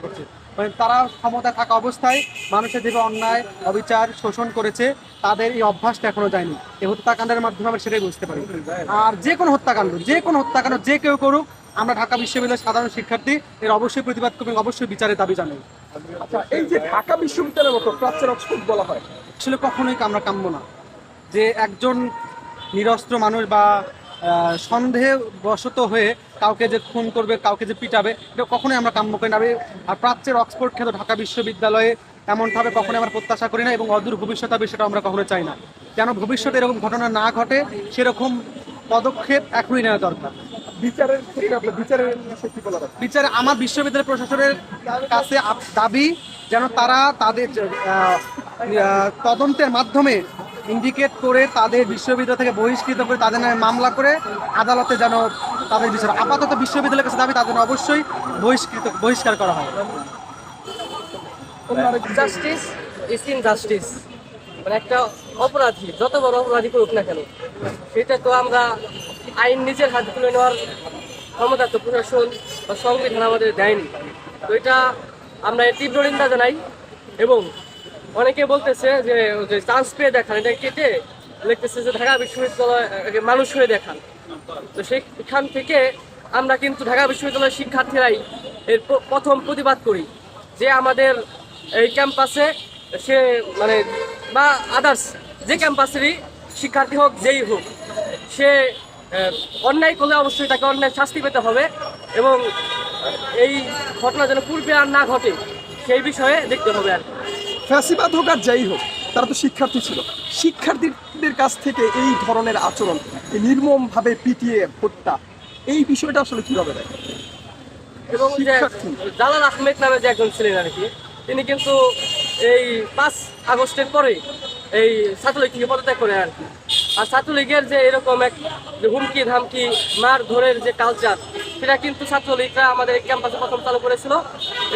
করছে। মানে তারা ক্ষমতায় থাকা অবস্থায় মানুষের যেভাবে অন্যায় অবিচার শোষণ করেছে তাদের এই অভ্যাসটা এখনও যায়নি। এই হত্যাকাণ্ডের মাধ্যমে আমরা সেটাই বুঝতে পারি। আর যে কোনো হত্যাকাণ্ড যে কোনো হত্যাকাণ্ড যে কেউ করুক আমরা ঢাকা বিশ্ববিদ্যালয়ের সাধারণ শিক্ষার্থী এর অবশ্যই প্রতিবাদ করব এবং অবশ্যই বিচারের দাবি জানাই। আচ্ছা এই যে ঢাকা বিশ্ববিদ্যালয়ের মতো প্রাচ্যের অক্সফোর্ড বলা হয় আসলে কখনোই আমরা কাম্য না। যে একজন নিরস্ত্র মানুষ বা সন্দেহবশত হয়ে কাউকে যে খুন করবে কাউকে যে পিটাবে এটা কখনোই আমরা কাম্য করি না। আর প্রাচ্যের অক্সফোর্ড খ্যাত ঢাকা বিশ্ববিদ্যালয়ে এমনভাবে কখনোই আমরা প্রত্যাশা করি না এবং অদূর ভবিষ্যৎ হবে সেটা আমরা কখনো চাই না। যেন ভবিষ্যতে এরকম ঘটনা না ঘটে সেরকম পদক্ষেপ এখনই নেওয়া দরকার। বিচারের বিচারের বিচারে আমার বিশ্ববিদ্যালয় প্রশাসনের কাছে দাবি যেন তারা তাদের তদন্তের মাধ্যমে ইন্ডিকেট করে তাদের বিশ্ববিদ্যালয় থেকে বহিষ্কৃত করে তাদের নামে মামলা করে আদালতে যেন তাদের বিচার আপাতত বিশ্ববিদ্যালয়ের কাছে দাবি তাদের অবশ্যই বহিষ্কৃত বহিষ্কার করা হয় জাস্টিস ইজ ইন জাস্টিস। মানে একটা অপরাধী, যত বড় অপরাধী করুক না কেন, সেটা তো আমরা আইন নিজের হাতে তুলে নেওয়ার ক্ষমতা তো প্রশাসন বা সংবিধান আমাদের দেয়নি। তো এটা আমরা তীব্র নিন্দা জানাই এবং অনেকে বলতেছে যে চান্স পেয়ে দেখান, এটা কেটে লিখতেছে যে ঢাকা বিশ্ববিদ্যালয় মানুষ হয়ে দেখান তো সেখান থেকে আমরা কিন্তু ঢাকা বিশ্ববিদ্যালয়ের শিক্ষার্থীরাই এর প্রথম প্রতিবাদ করি যে আমাদের এই ক্যাম্পাসে সে মানে বা আদার্স যে ক্যাম্পাসেরই শিক্ষার্থী হোক, যেই হোক, সে অন্যায় করলে অবশ্যই তাকে অন্যায় শাস্তি পেতে হবে এবং এই ঘটনা যেন পূর্বে আর না ঘটে, সেই বিষয়ে দেখতে হবে আর কি। ফ্যাসিবাদ হোক আর যাই হোক তারা তো শিক্ষার্থী ছিল। শিক্ষার্থীদের কাছ থেকে এই ধরনের আচরণ এই নির্মমভাবে পিটিয়ে হত্যা এই বিষয়টা আসলে কীভাবে দেয় এবং জালাল আহমেদ নামে যে একজন ছিলেন আর কি তিনি কিন্তু এই পাঁচ আগস্টের পরে এই ছাত্রলীগ থেকে পদত্যাগ করে আর কি। আর ছাত্রলীগের যে এরকম এক হুমকি ধামকি মার ধরের যে কালচার সেটা কিন্তু ছাত্রলীগরা আমাদের ক্যাম্পাসে প্রথম চালু করেছিল।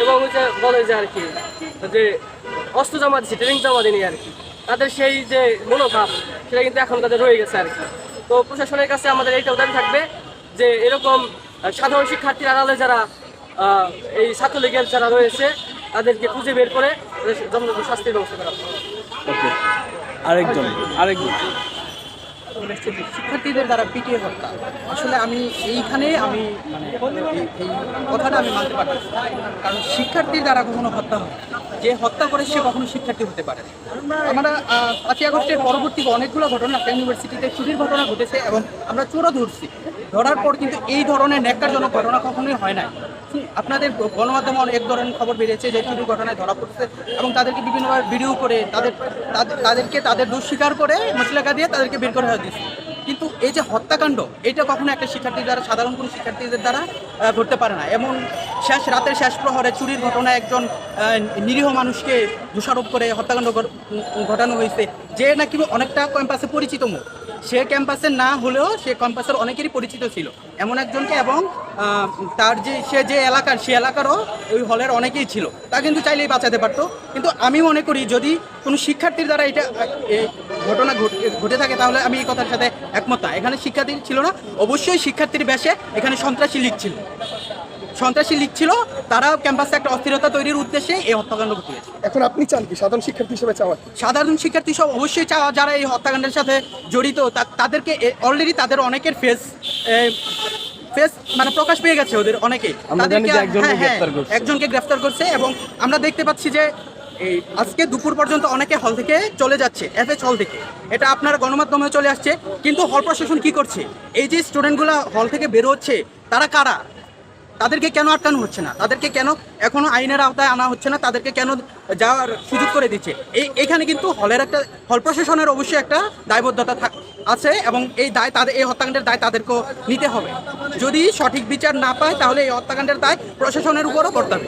এবং ওই যে বলে যে আর কি যে অস্ত্র জমা দিচ্ছে ট্রেনিং জমা দিনি আর কি। তাদের সেই যে মনোভাব সেটা কিন্তু এখন তাদের রয়ে গেছে আর কি। তো প্রশাসনের কাছে আমাদের এইটা দাবি থাকবে যে এরকম সাধারণ শিক্ষার্থীর আড়ালে যারা আহ, এই ছাত্রলীগের যারা রয়েছে তাদেরকে খুঁজে বের করে যথাযথ শাস্তির ব্যবস্থা করা আরেকজন। ওকে শিক্ষার্থীদের দ্বারা পিটিয়ে হত্যা। আসলে আমি এইখানে আমি মানে এই- কথাটা আমি মানতে পারছি না। কারণ শিক্ষার্থীর দ্বারা কখনো হত্যা হয়। যে হত্যা করে সে কখনো শিক্ষার্থী হতে পারে আমরা পাঁচই আগস্টের পরবর্তী অনেকগুলো ঘটনা ইউনিভার্সিটিতে চুরির ঘটনা ঘটেছে এবং আমরা চোরও ধরছি। ধরার পর কিন্তু এই ধরনের ন্যাক্কারজনক ঘটনা কখনোই হয় না আপনাদের গণমাধ্যমে অনেক ধরনের খবর বেরিয়েছে যে চুরির ঘটনায় ধরা পড়ছে এবং তাদেরকে বিভিন্নভাবে ভিডিও করে তাদের, তাদের- তাদেরকে তাদের দোষ স্বীকার করে মশলাকা দিয়ে তাদেরকে বের করে দিচ্ছে কিন্তু এই যে হত্যাকাণ্ড, এটা কখনো একটা শিক্ষার্থী দ্বারা, সাধারণ কোনো শিক্ষার্থীদের দ্বারা ঘটতে পারে না। এমন শেষ, রাতের শেষ প্রহরে চুরির ঘটনায় একজন নিরীহ মানুষকে দোষারোপ করে হত্যাকাণ্ড ঘটানো হয়েছে। যে নাকি অনেকটা ক্যাম্পাসে পরিচিত মুখ। সে ক্যাম্পাসে না হলেও সে ক্যাম্পাসের অনেকেরই পরিচিত ছিল। এমন একজনকে এবং তার যে, সে যে এলাকার, সে এলাকারও ওই হলের অনেকেই ছিল। তা কিন্তু চাইলেই বাঁচাতে পারতো। কিন্তু আমি মনে করি যদি কোনো শিক্ষার্থীর দ্বারা এটা ঘটনা ঘট- থাকে, তাহলে আমি এই কথার সাথে একমত না। এখানে শিক্ষার্থী ছিল না। অবশ্যই শিক্ষার্থীর বেশে এখানে সন্ত্রাসী লীগ ছিল। সন্ত্রাসী লীগ ছিল তারা ক্যাম্পাসে একটা অস্থিরতা তৈরির উদ্দেশ্যে এই হত্যাকাণ্ড ঘটিয়েছে। এখন আপনি চান কি? সাধারণ শিক্ষার্থী হিসেবে চাওয়া সাধারণ শিক্ষার্থী সব অবশ্যই চাওয়া যারা এই হত্যাকাণ্ডের সাথে জড়িত তাদেরকে অলরেডি তাদের অনেকের ফেস ফেস মানে প্রকাশ পেয়ে গেছে ওদের অনেকে। আমরা জানি যে একজনকে গ্রেফতার করছে। এবং আমরা দেখতে পাচ্ছি যে এই আজকে দুপুর পর্যন্ত অনেকে হল থেকে চলে যাচ্ছে এফএচ হল থেকে। এটা আপনার গণমাধ্যমে চলে আসছে কিন্তু হল প্রশাসন কি করছে? এই যে স্টুডেন্টগুলো হল থেকে বেরোচ্ছে তারা কারা? তাদেরকে কেন আটকানো হচ্ছে না? তাদেরকে কেন এখনও আইনের আওতায় আনা হচ্ছে না? তাদেরকে কেন যাওয়ার সুযোগ করে দিচ্ছে? এই এখানে কিন্তু হলের একটা, হল প্রশাসনের অবশ্যই একটা দায়বদ্ধতা আছে এবং এই দায় তাদের, এই হত্যাকাণ্ডের দায় তাদেরকেও নিতে হবে। যদি সঠিক বিচার না পায়, তাহলে এই হত্যাকাণ্ডের দায় প্রশাসনের উপরও বর্তাবে।